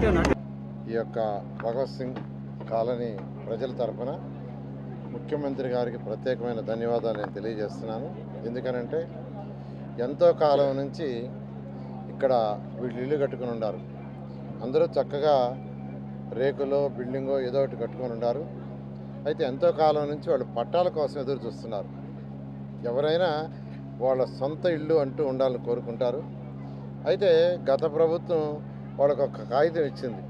ఈ యొక్క భగత్ సింగ్ కాలనీ ప్రజల తరఫున ముఖ్యమంత్రి గారికి ప్రత్యేకమైన ధన్యవాదాలు నేను తెలియజేస్తున్నాను. ఎందుకనంటే ఎంతో కాలం నుంచి ఇక్కడ వీళ్ళు ఇల్లు కట్టుకుని ఉన్నారు అందరూ చక్కగా రేకులో బిల్డింగో ఏదో ఒకటి కట్టుకొని ఉన్నారు అయితే ఎంతో కాలం నుంచి వాళ్ళు పట్టాల కోసం ఎదురు చూస్తున్నారు. ఎవరైనా వాళ్ళ సొంత ఇల్లు అంటూ ఉండాలని కోరుకుంటారు. అయితే గత ప్రభుత్వం వాళ్ళకు ఒక కాగితం ఇచ్చింది.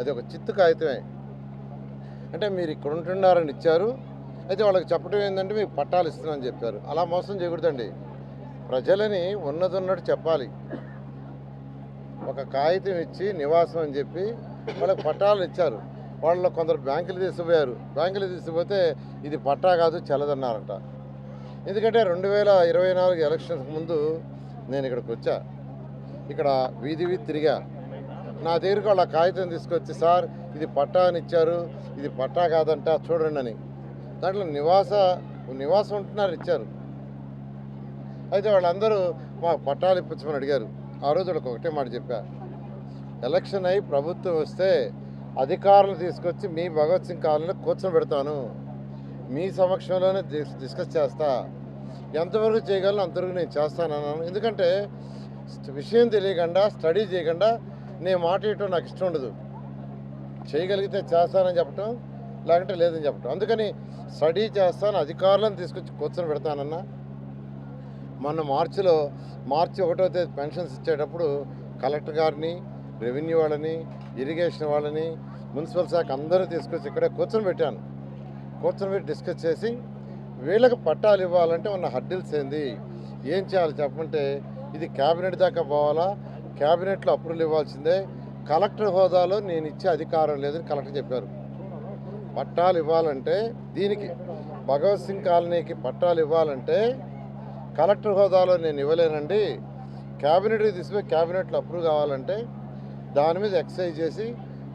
అది ఒక చిత్తు కాగితమే. అంటే మీరు ఇక్కడ ఉంటున్నారని ఇచ్చారు. అయితే వాళ్ళకి చెప్పడం ఏంటంటే మీకు పట్టాలు ఇస్తున్నామని చెప్పారు. అలా మోసం చేయకూడదండి. ప్రజలని ఉన్నది ఉన్నట్టు చెప్పాలి. ఒక కాగితం ఇచ్చి నివాసం అని చెప్పి వాళ్ళకి పట్టాలు ఇచ్చారు. వాళ్ళు కొందరు బ్యాంకులు తీసుకుపోయారు బ్యాంకులు తీసుకుపోతే ఇది పట్టా కాదు చెల్లదన్నారట. ఎందుకంటే రెండు వేల ఇరవై నాలుగు ఎలక్షన్స్ ముందు నేను ఇక్కడికి వచ్చా. ఇక్కడ వీధి వీధి తిరిగా. నా దగ్గరికి వాళ్ళ కాగితం తీసుకొచ్చి సార్ ఇది పట్టా అని ఇచ్చారు. ఇది పట్టా కాదంట చూడండి అని. దాంట్లో నివాస నివాసం ఉంటున్నారు ఇచ్చారు. అయితే వాళ్ళందరూ మాకు పట్టాలు ఇప్పించమని అడిగారు. ఆ రోజు వాళ్ళకి ఒకటే మాట చెప్పా. ఎలక్షన్ అయి ప్రభుత్వం వస్తే అధికారులు తీసుకొచ్చి మీ భగత్ సింగ్ కాలనీలో కూర్చొని పెడతాను. మీ సమక్షంలోనే డిస్కస్ చేస్తా. ఎంతవరకు చేయగలను అంతవరకు నేను చేస్తానన్నాను. ఎందుకంటే విషయం తెలియకుండా స్టడీ చేయకుండా నేను మాట ఇవ్వటం నాకు ఇష్టం ఉండదు. చేయగలిగితే చేస్తానని చెప్పటం లేకుంటే లేదని చెప్పటం. అందుకని స్టడీ చేస్తాను అధికారులను తీసుకొచ్చి కూర్చొని పెడతానన్నా. మొన్న మార్చిలో మార్చి ఒకటో తేదీ పెన్షన్స్ ఇచ్చేటప్పుడు కలెక్టర్ గారిని రెవెన్యూ వాళ్ళని ఇరిగేషన్ వాళ్ళని మున్సిపల్ శాఖ అందరూ తీసుకొచ్చి ఇక్కడే కూర్చొని పెట్టాను. కూర్చొని పెట్టి డిస్కస్ చేసి వీళ్ళకి పట్టాలు ఇవ్వాలంటే ఉన్న హడ్డిల్స్ ఏంది? ఏం చేయాలి చెప్పమంటే ఇది క్యాబినెట్ దాకా పోవాలా? క్యాబినెట్లో అప్రూవల్ ఇవ్వాల్సిందే. కలెక్టర్ హోదాలో నేను ఇచ్చే అధికారం లేదని కలెక్టర్ చెప్పారు. పట్టాలు ఇవ్వాలంటే దీనికి భగవత్ సింగ్ కాలనీకి పట్టాలు ఇవ్వాలంటే కలెక్టర్ హోదాలో నేను ఇవ్వలేనండి. క్యాబినెట్కి తీసుకుపోయి క్యాబినెట్లో అప్రూవ్ కావాలంటే దాని మీద ఎక్సైజ్ చేసి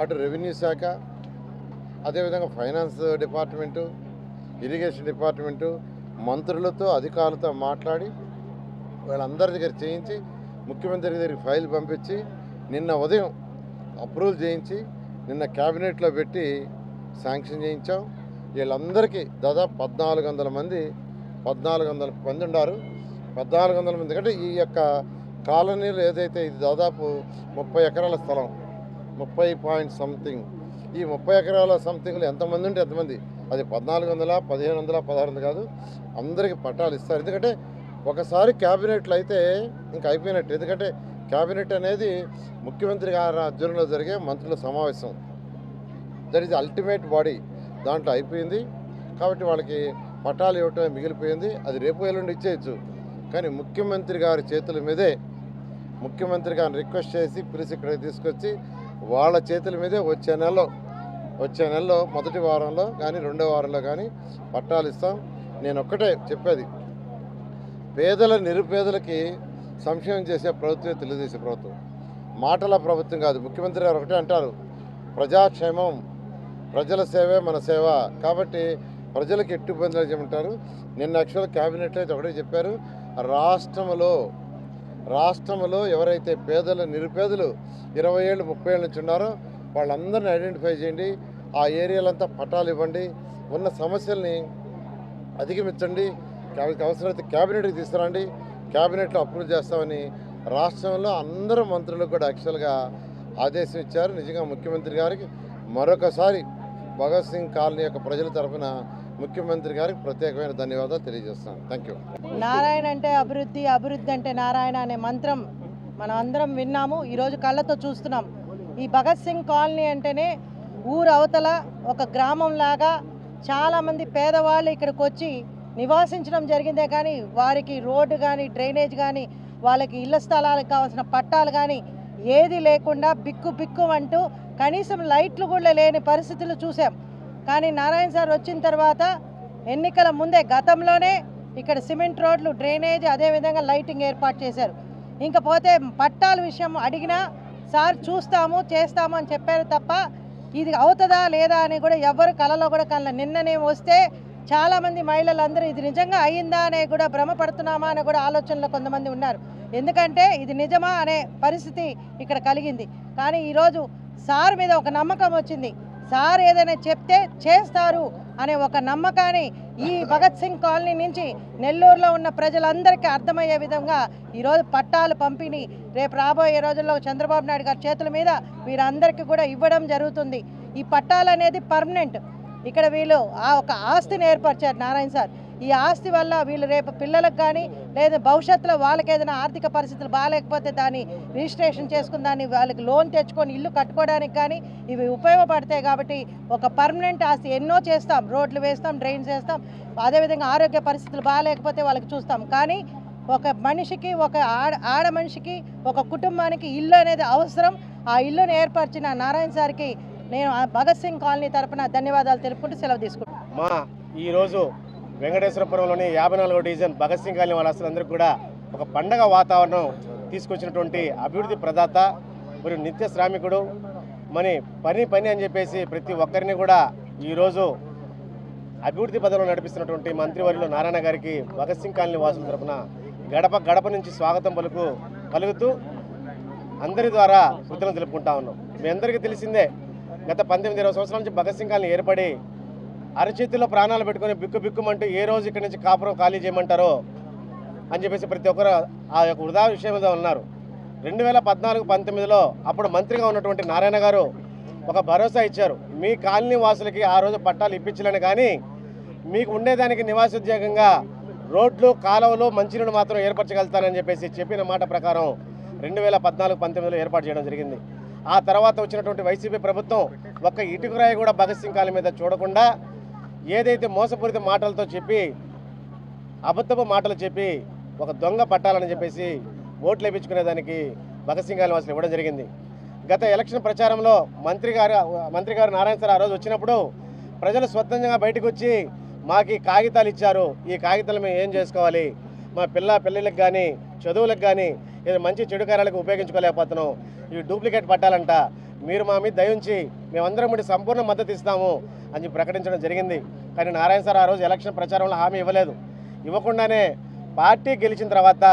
అటు రెవెన్యూ శాఖ అదేవిధంగా ఫైనాన్స్ డిపార్ట్మెంటు ఇరిగేషన్ డిపార్ట్మెంటు మంత్రులతో అధికారులతో మాట్లాడి వాళ్ళందరి దగ్గర చేయించి ముఖ్యమంత్రి దగ్గరికి ఫైల్ పంపించి నిన్న ఉదయం అప్రూవల్ చేయించి నిన్న క్యాబినెట్లో పెట్టి శాంక్షన్ చేయించాం. వీళ్ళందరికీ దాదాపు పద్నాలుగు వందల మంది పద్నాలుగు వందల మంది ఉన్నారు. పద్నాలుగు వందల మంది అంటే ఈ యొక్క కాలనీలు ఏదైతే ఇది దాదాపు ముప్పై ఎకరాల స్థలం ముప్పై పాయింట్ సంథింగ్. ఈ ముప్పై ఎకరాల సంథింగ్లో ఎంతమంది ఉంటే ఎంతమంది అది పద్నాలుగు వందల పదిహేను వందల పదహారు కాదు. అందరికీ పట్టాలు ఇస్తారు. ఎందుకంటే ఒకసారి క్యాబినెట్లు అయితే ఇంకా అయిపోయినట్టు. ఎందుకంటే క్యాబినెట్ అనేది ముఖ్యమంత్రి గారి ఆధ్వర్యంలో జరిగే మంత్రుల సమావేశం. దట్ ఈజ్ అల్టిమేట్ బాడీ దాంట్లో అయిపోయింది. కాబట్టి వాళ్ళకి పట్టాలు ఇవ్వటం మిగిలిపోయింది. అది రేపు ఎల్లుండి ఇచ్చేయచ్చు. కానీ ముఖ్యమంత్రి గారి చేతుల మీదే ముఖ్యమంత్రి గారిని రిక్వెస్ట్ చేసి పిలిచి ఇక్కడికి తీసుకొచ్చి వాళ్ళ చేతుల మీదే వచ్చే నెలలో వచ్చే నెలలో మొదటి వారంలో కానీ రెండో వారంలో కానీ పట్టాలు ఇస్తాం. నేను ఒక్కటే చెప్పేది. పేదల నిరుపేదలకి సంక్షేమం చేసే ప్రభుత్వమే తెలుగుదేశం ప్రభుత్వం. మాటల ప్రభుత్వం కాదు ముఖ్యమంత్రి గారు ఒకటే అంటారు ప్రజాక్షేమం ప్రజల సేవే మన సేవ. కాబట్టి ప్రజలకు ఎట్టు ఇబ్బందులు చేయమంటారు. నిన్న యాక్చువల్ క్యాబినెట్లో అయితే ఒకటే చెప్పారు రాష్ట్రంలో రాష్ట్రంలో ఎవరైతే పేదలు నిరుపేదలు ఇరవై ఏళ్ళు ముప్పై ఏళ్ళ నుంచి ఉన్నారో వాళ్ళందరిని ఐడెంటిఫై చేయండి ఆ ఏరియాలంతా పట్టాలు ఇవ్వండి ఉన్న సమస్యల్ని అధిగమించండి అవసరమైతే క్యాబినెట్కి తీసుకురండి. క్యాబినెట్లో అప్రూవ్ చేస్తామని రాష్ట్రంలో అందరు మంత్రులకు కూడా యాక్చువల్గా ఆదేశం ఇచ్చారు. నిజంగా ముఖ్యమంత్రి గారికి మరొకసారి భగత్ సింగ్ కాలనీ యొక్క ప్రజల తరఫున ముఖ్యమంత్రి గారికి ప్రత్యేకమైన ధన్యవాదాలు తెలియజేస్తాను థ్యాంక్ యూ నారాయణ అంటే అభివృద్ధి అభివృద్ధి అంటే నారాయణ అనే మంత్రం మనం అందరం విన్నాము. ఈరోజు కళ్ళతో చూస్తున్నాం. ఈ భగత్ సింగ్ కాలనీ అంటేనే ఊరు అవతల ఒక గ్రామం లాగా చాలామంది పేదవాళ్ళు ఇక్కడికి వచ్చి నివాసించడం జరిగిందే కానీ వారికి రోడ్డు కానీ డ్రైనేజ్ కానీ వాళ్ళకి ఇళ్ళ స్థలాలకు కావాల్సిన పట్టాలు కానీ ఏది లేకుండా బిక్కు బిక్కు అంటూ కనీసం లైట్లు కూడా లేని పరిస్థితులు చూసాం కానీ నారాయణ సార్ వచ్చిన తర్వాత ఎన్నికల ముందే గతంలోనే ఇక్కడ సిమెంట్ రోడ్లు డ్రైనేజ్ అదేవిధంగా లైటింగ్ ఏర్పాటు చేశారు. ఇంకా పోతే పట్టాల విషయం అడిగినా సార్ చూస్తాము చేస్తాము అని చెప్పారు తప్ప ఇది అవుతుందా లేదా అని కూడా ఎవరు కలలో కూడా కళ్ళ నిన్ననే వస్తే చాలామంది మహిళలందరూ ఇది నిజంగా అయిందా అనే కూడా భ్రమపడుతున్నామా అనే కూడా ఆలోచనలో కొంతమంది ఉన్నారు. ఎందుకంటే ఇది నిజమా అనే పరిస్థితి ఇక్కడ కలిగింది. కానీ ఈరోజు సార్ మీద ఒక నమ్మకం వచ్చింది. సార్ ఏదైనా చెప్తే చేస్తారు అనే ఒక నమ్మకాన్ని ఈ భగత్ సింగ్ కాలనీ నుంచి నెల్లూరులో ఉన్న ప్రజలందరికీ అర్థమయ్యే విధంగా ఈరోజు పట్టాలు పంపిణీ రేపు రాబోయే రోజుల్లో చంద్రబాబు నాయుడు గారి చేతుల మీద వీరందరికీ కూడా ఇవ్వడం జరుగుతుంది. ఈ పట్టాలు అనేది పర్మనెంట్. ఇక్కడ వీళ్ళు ఆ ఒక ఆస్తిని ఏర్పరిచారు నారాయణ సార్. ఈ ఆస్తి వల్ల వీళ్ళు రేపు పిల్లలకు కానీ లేదా భవిష్యత్తులో వాళ్ళకి ఏదైనా ఆర్థిక పరిస్థితులు బాగాలేకపోతే దాన్ని రిజిస్ట్రేషన్ చేసుకుని దాన్ని వాళ్ళకి లోన్ తెచ్చుకొని ఇల్లు కట్టుకోవడానికి కానీ ఇవి ఉపయోగపడతాయి కాబట్టి ఒక పర్మనెంట్ ఆస్తి ఎన్నో చేస్తాం. రోడ్లు వేస్తాం డ్రైన్స్ వేస్తాం. అదేవిధంగా ఆరోగ్య పరిస్థితులు బాగాలేకపోతే వాళ్ళకి చూస్తాం. కానీ ఒక మనిషికి ఒక ఆడ ఆడ మనిషికి ఒక కుటుంబానికి ఇల్లు అనేది అవసరం. ఆ ఇల్లును ఏర్పరిచిన నారాయణ సార్కి నేను భగత్ సింగ్ కాలనీ తరపున ధన్యవాదాలు తెలుపుకుంటూ సెలవు తీసుకుంటాను మా ఈరోజు వెంకటేశ్వరపురంలోని యాభై నాలుగో డివిజన్ భగత్ సింగ్ కాలనీ వాళ్ళందరికీ కూడా ఒక పండగ వాతావరణం తీసుకొచ్చినటువంటి అభివృద్ధి ప్రదాత మరియు నిత్య శ్రామికుడు. మరి పని పని అని చెప్పేసి ప్రతి ఒక్కరిని కూడా ఈరోజు అభివృద్ధి పదంలో నడిపిస్తున్నటువంటి మంత్రివర్యులు నారాయణ గారికి భగత్ సింగ్ కాలనీ వాసుల తరపున గడప గడప నుంచి స్వాగతం పలుకు పలుకుతూ అందరి ద్వారా కృతజ్ఞతలు తెలుపుకుంటా ఉన్నాం. మీ అందరికీ తెలిసిందే గత పంతొమ్మిది ఇరవై సంవత్సరాల నుంచి భగత్ సింగ్ కాలనీ ఏర్పడి అరచేతిలో ప్రాణాలు పెట్టుకొని బిక్కు బిక్కుమంటూ ఏ రోజు ఇక్కడి నుంచి కాపురం ఖాళీ చేయమంటారో అని చెప్పేసి ప్రతి ఒక్కరు ఆ యొక్క వృధా విషయం మీద ఉన్నారు. రెండు వేల పద్నాలుగు పంతొమ్మిదిలో అప్పుడు మంత్రిగా ఉన్నటువంటి నారాయణ గారు ఒక భరోసా ఇచ్చారు. మీ కాలనీ వాసులకి ఆ రోజు పట్టాలు ఇప్పించలేని కానీ మీకు ఉండేదానికి నివాసోద్యోగంగా రోడ్లు కాలువలు మంచినీళ్ళు మాత్రం ఏర్పరచగలుగుతానని చెప్పేసి చెప్పిన మాట ప్రకారం రెండు వేల పద్నాలుగు పంతొమ్మిదిలో ఏర్పాటు చేయడం జరిగింది. ఆ తర్వాత వచ్చినటువంటి వైసీపీ ప్రభుత్వం ఒక్క ఇటుకురాయి కూడా భగత్ సింగ్ కాలం మీద చూడకుండా ఏదైతే మోసపూరిత మాటలతో చెప్పి అబద్ధపు మాటలు చెప్పి ఒక దొంగ పట్టాలని చెప్పేసి ఓట్లు వేయించుకునేదానికి భగత్ సింగ్ కాలం అసలు ఇవ్వడం జరిగింది. గత ఎలక్షన్ ప్రచారంలో మంత్రి గారు మంత్రి గారు నారాయణ సార్ ఆ రోజు వచ్చినప్పుడు ప్రజలు స్వతంత్రంగా బయటకు వచ్చి మాకు ఈ కాగితాలు ఇచ్చారు. ఈ కాగితాలు మేము ఏం చేసుకోవాలి? మా పిల్ల పెళ్ళిళ్ళకి కానీ చదువులకు కానీ ఇది మంచి చెడు కార్యాలకు ఉపయోగించుకోలేకపోతున్నాం. ఇవి డూప్లికేట్ పట్టాలంట. మీరు మా మీద దయించి మేమందరం కూడా సంపూర్ణ మద్దతు ఇస్తాము అని ప్రకటించడం జరిగింది. కానీ నారాయణ సార్ ఆ రోజు ఎలక్షన్ ప్రచారంలో హామీ ఇవ్వలేదు. ఇవ్వకుండానే పార్టీ గెలిచిన తర్వాత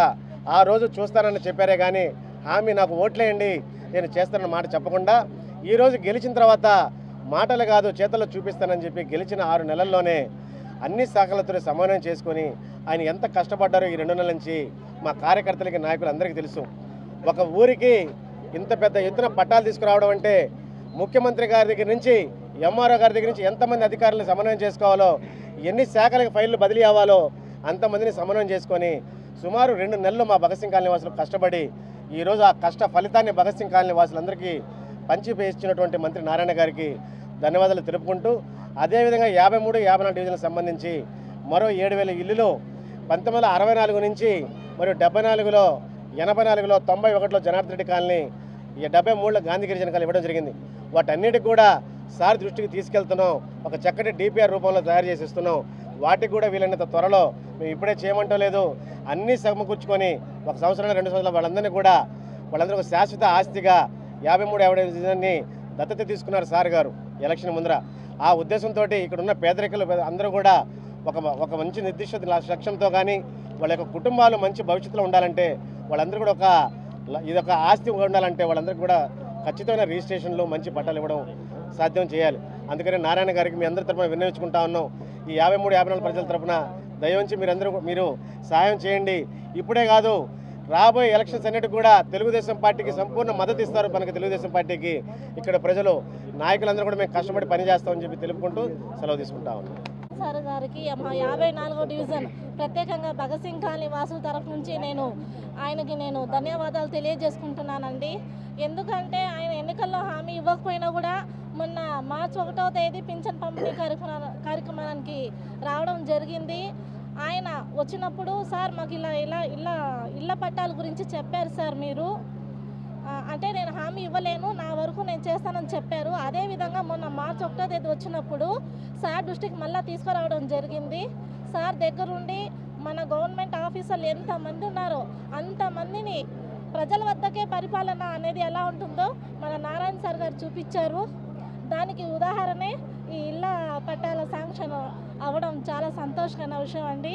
ఆ రోజు చూస్తానని చెప్పారే కానీ హామీ నాకు ఓట్లేయండి నేను చేస్తానన్న మాట చెప్పకుండా ఈరోజు గెలిచిన తర్వాత మాటలు కాదు చేతల్లో చూపిస్తానని చెప్పి గెలిచిన ఆరు నెలల్లోనే అన్ని శాఖలతో సమన్వయం చేసుకొని ఆయన ఎంత కష్టపడ్డారో ఈ రెండు నెలల నుంచి మా కార్యకర్తలకి నాయకులు అందరికీ తెలుసు. ఒక ఊరికి ఇంత పెద్ద ఎత్తున పట్టాలు తీసుకురావడం అంటే ముఖ్యమంత్రి గారి దగ్గర నుంచి ఎంఆర్ఓ గారి దగ్గర నుంచి ఎంతమంది అధికారులను సమన్వయం చేసుకోవాలో ఎన్ని శాఖలకు ఫైళ్ళు బదిలీ అవ్వాలో అంతమందిని సమన్వయం చేసుకొని సుమారు రెండు నెలలు మా భగత్ సింగ్ కాలనీ వాసులు కష్టపడి ఈరోజు ఆ కష్ట ఫలితాన్ని భగత్ సింగ్ కాలనీ వాసులందరికీ పంచి ఇచ్చినటువంటి మంత్రి నారాయణ గారికి ధన్యవాదాలు తెలుపుకుంటూ అదేవిధంగా యాభై మూడు యాభై నాలుగు డివిజన్లకు సంబంధించి మరో ఏడు వేల ఇల్లులో పంతొమ్మిది వందల అరవై నాలుగు నుంచి మరియు డెబ్బై నాలుగులో ఎనభై నాలుగులో తొంభై ఒకటిలో జనార్దన్ రెడ్డి కాలనీ ఈ డెబ్బై మూడులో గాంధీ గిరిజన కాలనీ ఇవ్వడం జరిగింది. వాటన్నిటికి కూడా సార్ దృష్టికి తీసుకెళ్తున్నాం. ఒక చక్కటి డిపిఆర్ రూపంలో తయారు చేసి ఇస్తున్నాం. వాటికి కూడా వీలైనంత త్వరలో మేము ఇప్పుడే చేయమంటో లేదు. అన్నీ సమకూర్చుకొని ఒక సంవత్సరంలో రెండు సంవత్సరాలు వాళ్ళందరినీ కూడా వాళ్ళందరూ ఒక శాశ్వత ఆస్తిగా యాభై మూడు యాభై డివిజన్ని దత్తత తీసుకున్నారు సార్ గారు ఎలక్షన్ ముందర. ఆ ఉద్దేశంతో ఇక్కడ ఉన్న పేదరికలు అందరూ కూడా ఒక ఒక మంచి నిర్దిష్ట లక్ష్యంతో కానీ వాళ్ళ యొక్క కుటుంబాలు మంచి భవిష్యత్తులో ఉండాలంటే వాళ్ళందరూ కూడా ఒక ఇది ఒక ఆస్తి ఉండాలంటే వాళ్ళందరికీ కూడా ఖచ్చితమైన రిజిస్ట్రేషన్లు మంచి పట్టాలు ఇవ్వడం సాధ్యం చేయాలి. అందుకని నారాయణ గారికి మీ అందరి తరఫున విన్నవించుకుంటా ఉన్నాం. ఈ యాభై మూడు యాభై నాలుగు ప్రజల తరఫున దయవంచి మీరందరూ మీరు సహాయం చేయండి. ఇప్పుడే కాదు రాబోయే ఎలక్షన్స్ అన్నిటి కూడా తెలుగుదేశం పార్టీకి సంపూర్ణ మద్దతు ఇస్తారు మనకి తెలుగుదేశం పార్టీకి. ఇక్కడ ప్రజలు నాయకులందరూ కూడా మేము కష్టపడి పనిచేస్తామని చెప్పి తెలుపుకుంటూ సెలవు తీసుకుంటా ఉన్నాం. సార్ గారికి మా యాభై నాలుగో డివిజన్. ప్రత్యేకంగా భగత్ సింగ్ కాలనీ వాసుల తరఫు నుంచి నేను ఆయనకి నేను ధన్యవాదాలు తెలియజేసుకుంటున్నానండి. ఎందుకంటే ఆయన ఎన్నికల్లో హామీ ఇవ్వకపోయినా కూడా మొన్న మార్చి ఒకటో తేదీ పింఛన్ పంపిణీ కార్యక్రమా కార్యక్రమానికి రావడం జరిగింది. ఆయన వచ్చినప్పుడు సార్ మాకు ఇలా ఇలా ఇలా ఇళ్ళ పట్టాల గురించి చెప్పారు సార్ మీరు. అంటే నేను హామీ ఇవ్వలేను నా వరకు నేను చేస్తానని చెప్పారు. అదేవిధంగా మొన్న మార్చి ఒకటో తేదీ వచ్చినప్పుడు సార్ దృష్టికి మళ్ళీ తీసుకురావడం జరిగింది. సార్ దగ్గరుండి మన గవర్నమెంట్ ఆఫీసర్లు ఎంతమంది ఉన్నారో అంతమందిని ప్రజల వద్దకే పరిపాలన అనేది ఎలా ఉంటుందో మన నారాయణ సార్ గారు చూపించారు. దానికి ఉదాహరణే ఈ ఇళ్ళ పట్టాల శాంక్షన్ అవ్వడం చాలా సంతోషకరమైన విషయం అండి.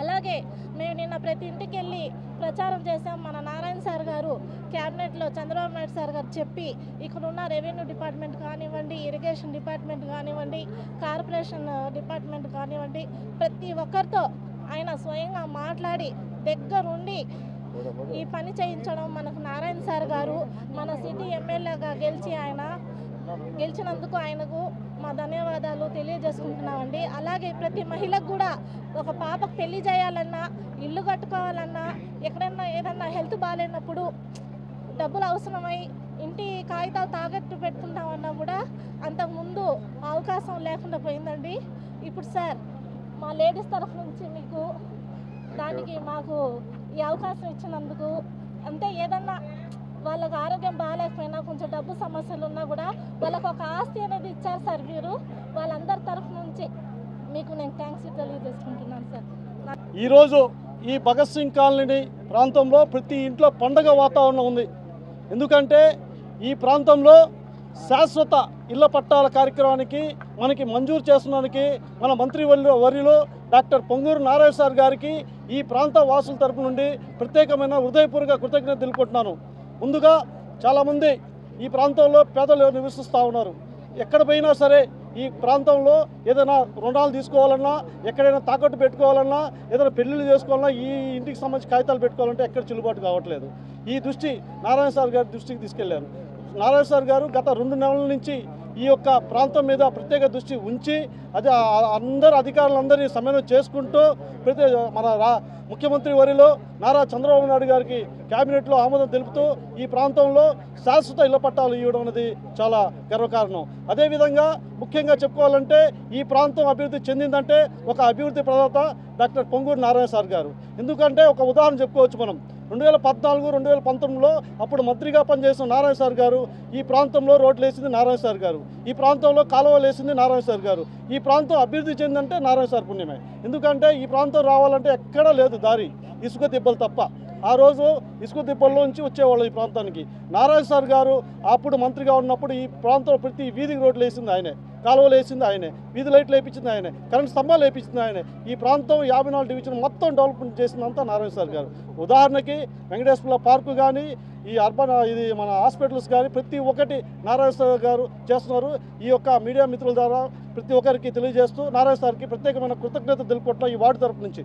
అలాగే మేము నిన్న ప్రతి ఇంటికి వెళ్ళి ప్రచారం చేసాం మన నారాయణ సార్ గారు క్యాబినెట్లో చంద్రబాబు నాయుడు సార్ గారు చెప్పి ఇక్కడ ఉన్న రెవెన్యూ డిపార్ట్మెంట్ కానివ్వండి ఇరిగేషన్ డిపార్ట్మెంట్ కానివ్వండి కార్పొరేషన్ డిపార్ట్మెంట్ కానివ్వండి ప్రతి ఒక్కరితో ఆయన స్వయంగా మాట్లాడి దగ్గరుండి ఈ పని చేయించడం మనకు నారాయణ సార్ గారు మన సిటీ ఎమ్మెల్యేగా గెలిచి ఆయన గెలిచినందుకు ఆయనకు మా ధన్యవాదాలు తెలియజేసుకుంటున్నామండి. అలాగే ప్రతి మహిళకు కూడా ఒక పాపకు పెళ్ళి చేయాలన్నా ఇల్లు కట్టుకోవాలన్నా ఎక్కడన్నా ఏదన్నా హెల్త్ బాగాలేనప్పుడు డబ్బులు అవసరమై ఇంటి కాగితాలు తాగట్టు పెట్టుకుంటామన్నా కూడా అంతకుముందు అవకాశం లేకుండా పోయిందండి. ఇప్పుడు సార్ మా లేడీస్ తరఫు నుంచి మీకు దానికి మాకు ఈ అవకాశం ఇచ్చినందుకు అంటే ఏదన్నా వాళ్ళకి ఆరోగ్యం బాగాలేకపోయినా కొంచెం డబ్బు సమస్యలు ఉన్నా కూడా వాళ్ళకు ఒక ఆస్తి అనేది ఇచ్చారు సార్ మీరు వాళ్ళందరి తరఫు నుంచి మీకు నేను థ్యాంక్స్ తెలియజేసుకుంటున్నాను సార్. ఈరోజు ఈ భగత్ సింగ్ కాలనీ ప్రాంతంలో ప్రతి ఇంట్లో పండగ వాతావరణం ఉంది. ఎందుకంటే ఈ ప్రాంతంలో శాశ్వత ఇళ్ళ పట్టాల కార్యక్రమానికి మనకి మంజూరు చేస్తున్నందుకు మన మంత్రి వర్యులు వర్యులు డాక్టర్ పొంగూరు నారాయణ సార్ గారికి ఈ ప్రాంత వాసుల తరపు నుండి ప్రత్యేకమైన హృదయపూర్వక కృతజ్ఞత తెలుపుకుంటున్నాను. ముందుగా చాలామంది ఈ ప్రాంతంలో పేదలు నివసిస్తూ ఉన్నారు. ఎక్కడ పోయినా సరే ఈ ప్రాంతంలో ఏదైనా రుణాలు తీసుకోవాలన్నా ఎక్కడైనా తాకట్టు పెట్టుకోవాలన్నా ఏదైనా పెళ్ళిళ్ళు చేసుకోవాలన్నా ఈ ఇంటికి సంబంధించి కాగితాలు పెట్టుకోవాలంటే ఎక్కడ చెల్లుబాటు కావట్లేదు. ఈ దృష్టి నారాయణ సార్ గారి దృష్టికి తీసుకెళ్ళారు నారాయణ సార్ గారు గత రెండు నెలల నుంచి ఈ యొక్క ప్రాంతం మీద ప్రత్యేక దృష్టి ఉంచి అదే అందరు అధికారులందరినీ సమన్వయం చేసుకుంటూ ప్రతి మన రా ముఖ్యమంత్రి వరిలో నారా చంద్రబాబు నాయుడు గారికి కేబినెట్లో ఆమోదం తెలుపుతూ ఈ ప్రాంతంలో శాశ్వత ఇళ్ళ పట్టాలు ఇవ్వడం అనేది చాలా గర్వకారణం అదేవిధంగా ముఖ్యంగా చెప్పుకోవాలంటే ఈ ప్రాంతం అభివృద్ధి చెందిందంటే ఒక అభివృద్ధి ప్రదాత డాక్టర్ పొంగూరు నారాయణ సార్ గారు. ఎందుకంటే ఒక ఉదాహరణ చెప్పుకోవచ్చు మనం. రెండు వేల పద్నాలుగు రెండు వేల పంతొమ్మిదిలో అప్పుడు మంత్రిగా పనిచేసిన నారాయణ సార్ గారు ఈ ప్రాంతంలో రోడ్లు వేసింది నారాయణ సార్ గారు. ఈ ప్రాంతంలో కాలువలు వేసింది నారాయణ సార్ గారు. ఈ ప్రాంతం అభివృద్ధి చెందంటే నారాయణ సార్ పుణ్యమే. ఎందుకంటే ఈ ప్రాంతం రావాలంటే ఎక్కడా లేదు దారి ఇసుక దిబ్బలు తప్ప. ఆ రోజు ఇసుక దిబ్బల్లోంచి వచ్చేవాళ్ళు ఈ ప్రాంతానికి. నారాయణ సార్ గారు అప్పుడు మంత్రిగా ఉన్నప్పుడు ఈ ప్రాంతంలో ప్రతి వీధికి రోడ్లు వేసింది ఆయనే. కాలువలు వేసింది ఆయనే వీధి లైట్లు వేయించింది ఆయనే కరెంట్ స్తంభాలు వేయించింది ఆయనే. ఈ ప్రాంతం యాభై నాలుగు డివిజన్ మొత్తం డెవలప్మెంట్ చేసిందంతా నారాయణ సార్ గారు. ఉదాహరణకి వెంకటేశ్వర పార్కు కానీ ఈ అర్బన్ ఇది మన హాస్పిటల్స్ కానీ ప్రతి ఒక్కటి నారాయణ సార్ గారు చేస్తున్నారు. ఈ యొక్క మీడియా మిత్రుల ద్వారా ప్రతి ఒక్కరికి తెలియజేస్తూ నారాయణ సార్కి ప్రత్యేకమైన కృతజ్ఞత తెలుపుకుంటున్నాం ఈ వార్డు తరపు నుంచి.